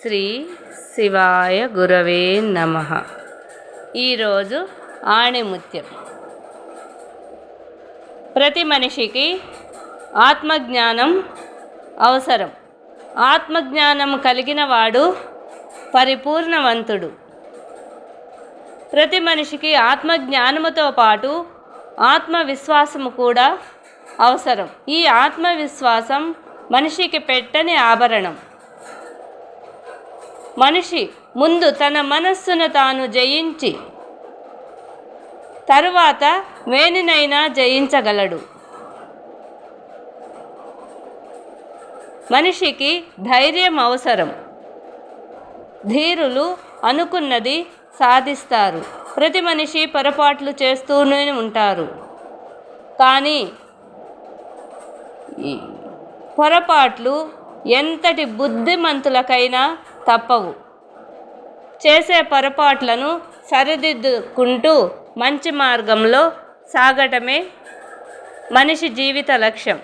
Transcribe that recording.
శ్రీ శివాయ గురవే నమ. ఈరోజు ఆణిముత్యం. ప్రతి మనిషికి ఆత్మజ్ఞానం అవసరం. ఆత్మజ్ఞానం కలిగిన వాడు పరిపూర్ణవంతుడు. ప్రతి మనిషికి ఆత్మజ్ఞానముతో పాటు ఆత్మవిశ్వాసము కూడా అవసరం. ఈ ఆత్మవిశ్వాసం మనిషికి పెట్టని ఆభరణం. మనిషి ముందు తన మనస్సును తాను జయించి తరువాత వేనినైనా జయించగలడు. మనిషికి ధైర్యం అవసరం. ధీరులు అనుకున్నది సాధిస్తారు. ప్రతి మనిషి పొరపాట్లు చేస్తూనే ఉంటారు. కానీ పొరపాట్లు ఎంతటి బుద్ధిమంతులకైనా తప్పవు. చేసే పొరపాట్లను సరిదిద్దుకుంటూ మంచి మార్గంలో సాగటమే మనిషి జీవిత లక్ష్యం.